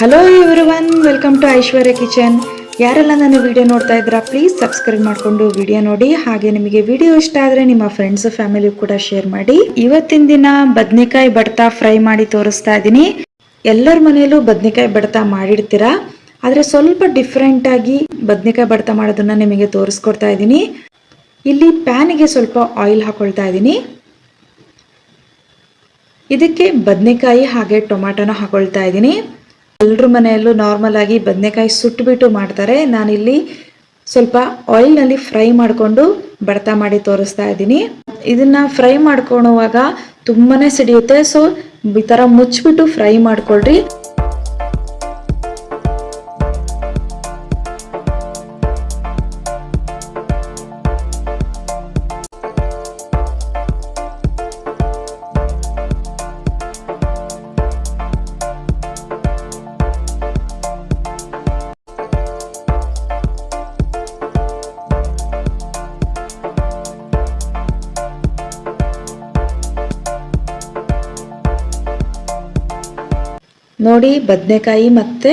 Hello everyone welcome to Aishwarya kitchen ಯಾರೆಲ್ಲ ನನ್ನ video ನೋಡ್ತಾ ಇದ್ದೀರಾ ಪ್ಲೀಸ್ ಸಬ್ಸ್ಕ್ರೈಬ್ ಮಾಡಿಕೊಂಡು ವಿಡಿಯೋ ನೋಡಿ. ಹಾಗೆ ನಿಮಗೆ ವಿಡಿಯೋ ಇಷ್ಟ ಆದರೆ ನಿಮ್ಮ ಫ್ರೆಂಡ್ಸ್ ಫ್ಯಾಮಿಲಿ ಕೂಡ ಶೇರ್ ಮಾಡಿ. ಇವತ್ತಿನ ದಿನ ಬದ್ನೆಕಾಯಿ ಬಡ್ತಾ ಫ್ರೈ ಮಾಡಿ ತೋರಿಸ್ತಾ ಇದ್ದೀನಿ. ಎಲ್ಲರ ಮನೆಯಲ್ಲೂ ಬದ್ನೆಕಾಯಿ ಬಡ್ತಾ ಮಾಡಿರ್ತೀರಾ? ಆದರೆ ಸ್ವಲ್ಪ ಡಿಫ್ರೆಂಟ್ ಆಗಿ ಬದ್ನೆಕಾಯಿ ಬಡ್ತಾ ಮಾಡೋದನ್ನ ನಿಮಗೆ ತೋರಿಸ್ಕೊಡ್ತಾ ಇದ್ದೀನಿ. ಇಲ್ಲಿ ಪ್ಯಾನಿಗೆ ಸ್ವಲ್ಪ ಆಯಿಲ್ ಹಾಕೊಳ್ತಾ ಇದ್ದೀನಿ. ಇದಕ್ಕೆ ಬದನೆಕಾಯಿ ಹಾಗೆ ಟೊಮಾಟೊನ ಹಾಕೊಳ್ತಾ ಇದ್ದೀನಿ. ಎಲ್ಲರ ಮನೆಯಲ್ಲೂ ನಾರ್ಮಲ್ ಆಗಿ ಬದನೆಕಾಯಿ ಸುಟ್ಟುಬಿಟ್ಟು ಮಾಡ್ತಾರೆ. ನಾನಿಲ್ಲಿ ಸ್ವಲ್ಪ ಆಯಿಲ್ನಲ್ಲಿ ಫ್ರೈ ಮಾಡಿಕೊಂಡು ಬಡತ ಮಾಡಿ ತೋರಿಸ್ತಾ ಇದ್ದೀನಿ. ಇದನ್ನ ಫ್ರೈ ಮಾಡ್ಕೊಳ್ಳುವಾಗ ತುಂಬಾನೇ ಸಿಡಿಯುತ್ತೆ. ಸೊ ಈ ಥರ ಮುಚ್ಚಿಬಿಟ್ಟು ಫ್ರೈ ಮಾಡ್ಕೊಳ್ರಿ. ನೋಡಿ ಬದನೆಕಾಯಿ ಮತ್ತು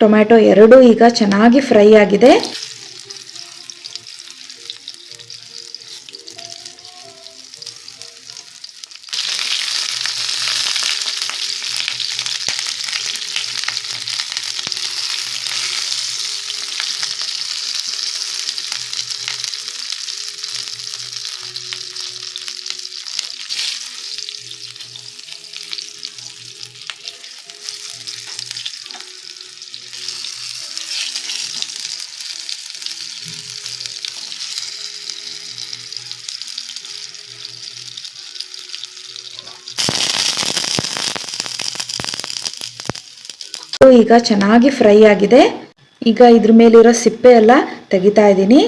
ಟೊಮ್ಯಾಟೊ ಎರಡೂ ಈಗ ಚೆನ್ನಾಗಿ ಫ್ರೈ ಆಗಿದೆ. ಈಗ ಚೆನ್ನಾಗಿ ಫ್ರೈ ಆಗಿದೆ. ಈಗ ಇದ್ರ ಮೇಲಿರೋ ಸಿಪ್ಪೆ ಎಲ್ಲ ತೆಗಿತಾ ಇದ್ದೀನಿ.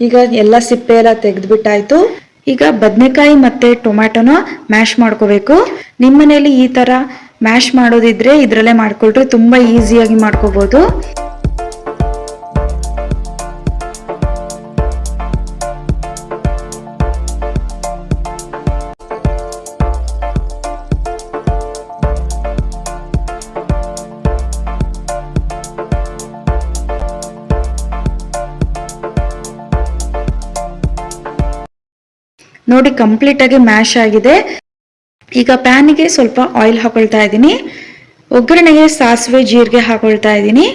ಈಗ ಎಲ್ಲ ಸಿಪ್ಪೆ ಎಲ್ಲ ತೆಗೆದ್ಬಿಟ್ಟಾಯ್ತು. ಈಗ ಬದನೆಕಾಯಿ ಮತ್ತೆ ಟೊಮ್ಯಾಟೊನ ಮ್ಯಾಶ್ ಮಾಡ್ಕೋಬೇಕು. ನಿಮ್ಮನೇಲಿ ಈ ತರ ಮ್ಯಾಶ್ ಮಾಡೋದಿದ್ರೆ ಇದ್ರಲ್ಲೇ ಮಾಡ್ಕೊಳ್ರಿ ತುಂಬಾ ಈಸಿಯಾಗಿ ಮಾಡ್ಕೋಬಹುದು ನೋಡಿ ಕಂಪ್ಲೀಟ್ ಆಗಿ ಮ್ಯಾಶ್ ಆಗಿದೆ. ಈಗ ಪ್ಯಾನಿಗೆ ಸ್ವಲ್ಪ ಆಯಿಲ್ ಹಾಕೊಳ್ತಾ ಇದ್ದೀನಿ. ಒಗ್ಗರಣೆಗೆ ಸಾಸಿವೆ ಜೀರಿಗೆ ಹಾಕೊಳ್ತಾ ಇದ್ದೀನಿ.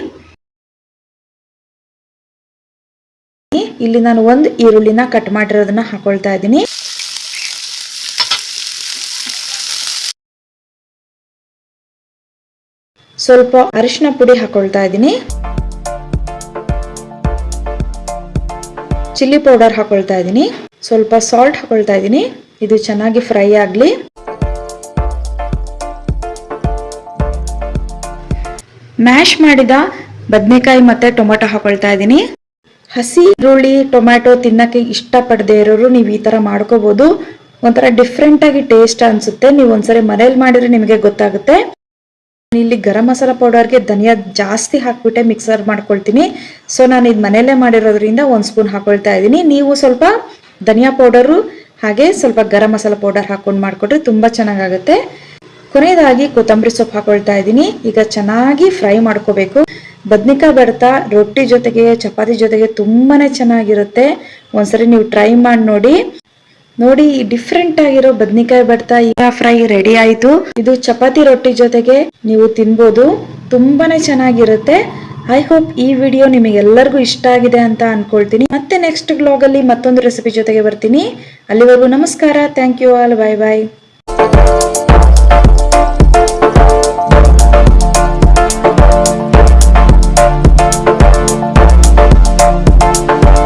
ಇಲ್ಲಿ ನಾನು ಒಂದು ಈರುಳ್ಳಿನ ಕಟ್ ಮಾಡಿರೋದನ್ನ ಹಾಕೊಳ್ತಾ ಇದ್ದೀನಿ. ಸ್ವಲ್ಪ ಅರಿಶಿನ ಪುಡಿ ಹಾಕೊಳ್ತಾ ಇದ್ದೀನಿ. ಚಿಲ್ಲಿ ಪೌಡರ್ ಹಾಕೊಳ್ತಾ ಇದ್ದೀನಿ. ಸ್ವಲ್ಪ ಸಾಲ್ಟ್ ಹಾಕೊಳ್ತಾ ಇದ್ದೀನಿ. ಇದು ಚೆನ್ನಾಗಿ ಫ್ರೈ ಆಗಲಿ. ಮ್ಯಾಶ್ ಮಾಡಿದ ಬದನೆಕಾಯಿ ಮತ್ತೆ ಟೊಮೆಟೊ ಹಾಕೊಳ್ತಾ ಇದ್ದೀನಿ. ಹಸಿ ಈರುಳ್ಳಿ, ಟೊಮ್ಯಾಟೊ ತಿನ್ನಕ್ಕೆ ಇಷ್ಟಪಡದೇ ಇರೋರು ನೀವು ಈ ಥರ ಮಾಡ್ಕೋಬೋದು. ಒಂಥರ ಡಿಫ್ರೆಂಟಾಗಿ ಟೇಸ್ಟ್ ಅನ್ಸುತ್ತೆ. ನೀವು ಒಂದ್ಸರಿ ಮನೇಲಿ ಮಾಡಿದರೆ ನಿಮಗೆ ಗೊತ್ತಾಗುತ್ತೆ. ಇಲ್ಲಿ ಗರಂ ಮಸಾಲ ಪೌಡರ್ಗೆ ಧನಿಯಾ ಜಾಸ್ತಿ ಹಾಕ್ಬಿಟ್ಟೆ ಮಿಕ್ಸರ್ ಮಾಡ್ಕೊಳ್ತೀನಿ. ಸೊ ನಾನು ಇದು ಮನೆಯಲ್ಲೇ ಮಾಡಿರೋದ್ರಿಂದ ಒಂದು ಸ್ಪೂನ್ ಹಾಕೊಳ್ತಾ ಇದ್ದೀನಿ. ನೀವು ಸ್ವಲ್ಪ ಧನಿಯಾ ಪೌಡರು ಹಾಗೆ ಸ್ವಲ್ಪ ಗರಂ ಮಸಾಲ ಪೌಡರ್ ಹಾಕೊಂಡು ಮಾಡಿಕೊಟ್ರೆ ತುಂಬ ಚೆನ್ನಾಗಾಗುತ್ತೆ. ಕೊನೆಯದಾಗಿ ಕೊತ್ತಂಬರಿ ಸೊಪ್ಪು ಹಾಕೊಳ್ತಾ ಇದ್ದೀನಿ. ಈಗ ಚೆನ್ನಾಗಿ ಫ್ರೈ ಮಾಡ್ಕೋಬೇಕು. ಬದ್ನಿಕಾಯಿ ಬರ್ತಾ, ರೊಟ್ಟಿ ಜೊತೆಗೆ, ಚಪಾತಿ ಜೊತೆಗೆ ತುಂಬಾನೇ ಚೆನ್ನಾಗಿರುತ್ತೆ. ಒಂದ್ಸರಿ ನೀವು ಟ್ರೈ ಮಾಡಿ ನೋಡಿ. ನೋಡಿ ಡಿಫ್ರೆಂಟ್ ಆಗಿರೋ ಬದ್ನಿಕಾಯಿ ಬರ್ತಾ ಈಗ ಫ್ರೈ ರೆಡಿ ಆಯ್ತು. ಇದು ಚಪಾತಿ ರೊಟ್ಟಿ ಜೊತೆಗೆ ನೀವು ತಿನ್ಬೋದು. ತುಂಬಾನೇ ಚೆನ್ನಾಗಿರುತ್ತೆ. ಐ ಹೋಪ್ ಈ ವಿಡಿಯೋ ನಿಮಗೆಲ್ಲರಿಗೂ ಇಷ್ಟ ಆಗಿದೆ ಅಂತ ಅನ್ಕೊಳ್ತೀನಿ. ಮತ್ತೆ ನೆಕ್ಸ್ಟ್ ಬ್ಲಾಗಲ್ಲಿ ಮತ್ತೊಂದು ರೆಸಿಪಿ ಜೊತೆಗೆ ಬರ್ತೀನಿ. ಅಲ್ಲಿವರೆಗೂ ನಮಸ್ಕಾರ. Thank you all bye bye